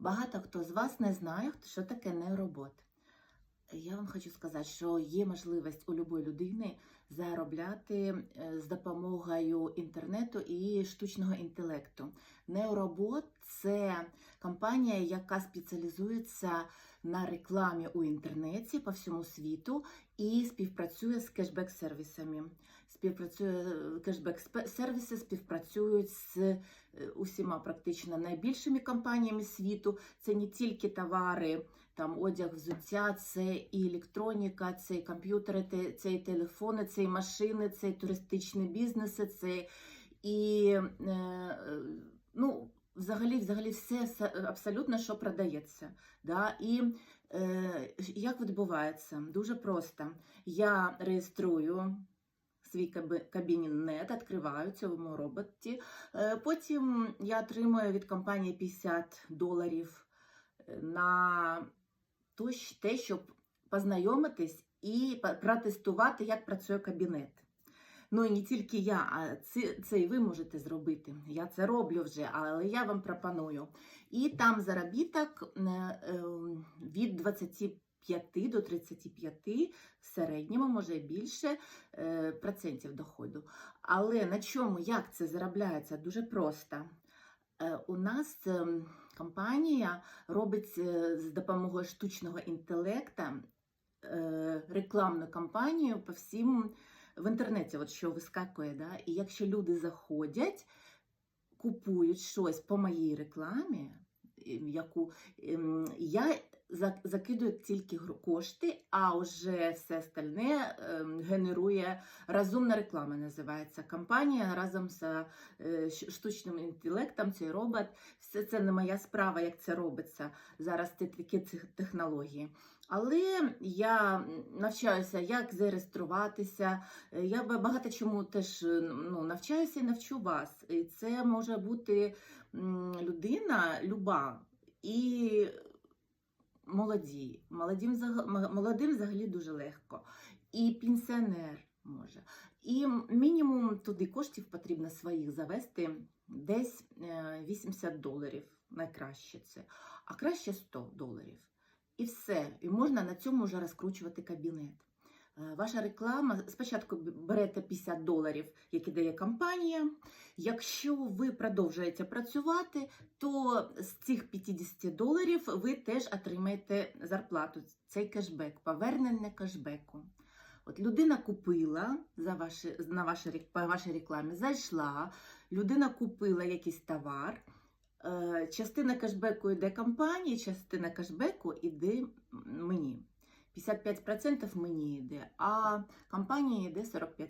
Багато хто з вас не знає, що таке нейробот. Я вам хочу сказати, що є можливість у будь-якої людини заробляти е, з допомогою інтернету і штучного інтелекту. Нейробот це компанія, яка спеціалізується на рекламі у інтернеті по всьому світу і співпрацює з кешбек-сервісами. Співпрацює кешбек-сервіси співпрацюють з е, усіма практично найбільшими компаніями світу. Це не тільки товари, там одяг, взуття, це і електроніка, це і комп'ютери, те- це і телефони, це і машини, це і туристичні бізнеси, це і е, ну, взагалі, взагалі все, абсолютно, що продається. Да? І е, як відбувається? Дуже просто. Я реєструю свій кабінет, відкриваю цьому роботі. Е, Потім я отримую від компанії 50 доларів е, на те, щоб познайомитись і протестувати, як працює кабінет. Ну і не тільки я, а це, і ви можете зробити. Я це роблю вже, але я вам пропоную. І там заробіток е, е, від 25 до 35 в середньому, може більше е, процентів доходу. Але на чому, як це заробляється? Дуже просто. У нас ем, компанія робить е, з допомогою штучного інтелекту е, рекламну кампанію по всім в інтернеті, от що вискакує. Да? І якщо люди заходять, купують щось по моїй рекламі, ем, яку ем, я за- закидую тільки кошти, а вже все остальне ем, генерує розумна реклама, називається компанія разом з е, штучним інтелектом, цей робот. Все це не моя справа, як це робиться. Зараз такі технології. Але я навчаюся, як зареєструватися. Я багато чому теж ну, навчаюся і навчу вас. І це може бути людина люба і молоді. Молодим, молодим взагалі дуже легко. І пенсіонер може. І мінімум туди коштів потрібно своїх завести десь е, 80 доларів. Найкраще це, а краще 100 доларів. І все. І можна на цьому вже розкручувати кабінет. Е, Ваша реклама спочатку берете 50 доларів, які дає компанія. Якщо ви продовжуєте працювати, то з цих 50 доларів ви теж отримаєте зарплату. Цей кешбек, повернення кешбеку. От людина купила за ваші, на ваші, по вашій рекламі, зайшла, людина купила якийсь товар. Е, Частина кешбеку йде компанії, частина кешбеку йде мені. 55% мені йде, а компанії йде 45%.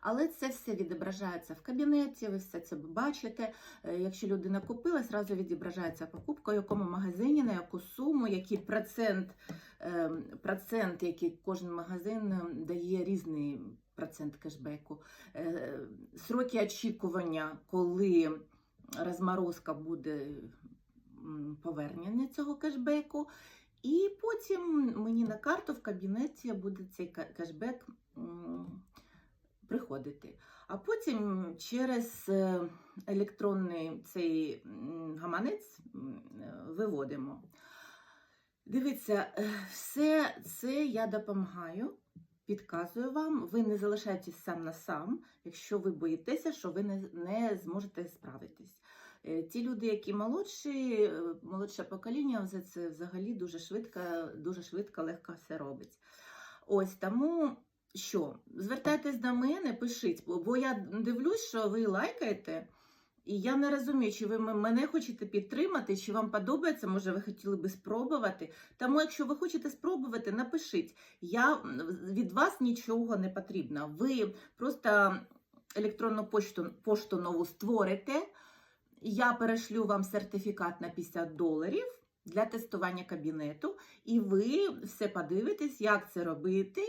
Але це все відображається в кабінеті, ви все це бачите. Е, Якщо людина купила, зразу відображається покупка, в якому магазині, на яку суму, який процент, е, процент, який кожен магазин е, дає різний процент кешбеку. Е, Сроки очікування, коли розморозка буде повернення цього кешбеку. І потім мені на карту в кабінеті буде цей кешбек приходити. А потім через електронний цей гаманець е, виводимо. Дивіться, е, все це я допомагаю, підказую вам. Ви не залишаєтесь сам на сам, якщо ви боїтеся, що ви не зможете справитись. Е, Ті люди, які молодші, е, молодше покоління, це взагалі дуже швидко, дуже швидко, легко все робить. Ось тому що, звертайтесь до мене, пишіть, бо я дивлюсь, що ви лайкаєте. І я не розумію, чи ви мене хочете підтримати, чи вам подобається, може, ви хотіли би спробувати. Тому, якщо ви хочете спробувати, напишіть. Я від вас нічого не потрібно. Ви просто електронну пошту, пошту нову створите. Я перешлю вам сертифікат на 50 доларів для тестування кабінету, і ви все подивитесь, як це робити,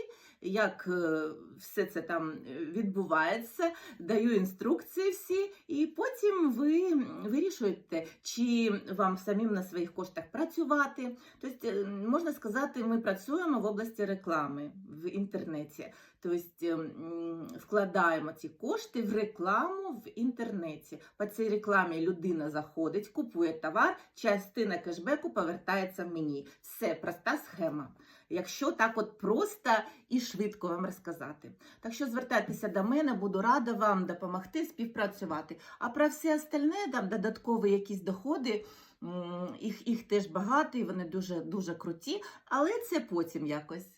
як е, все це там е, відбувається. Даю інструкції всі, і потім ви вирішуєте, чи вам самим на своїх коштах працювати. Тобто, е, можна сказати, ми працюємо в області реклами в інтернеті. Тобто вкладаємо ці кошти в рекламу в інтернеті. По цій рекламі людина заходить, купує товар, частина кешбеку повертається мені. Все, проста схема. Якщо так от просто і швидко вам розказати. Так що звертайтеся до мене, буду рада вам допомогти співпрацювати. А про все остальне, там додаткові якісь доходи, їх, їх теж багато і вони дуже, дуже круті, але це потім якось.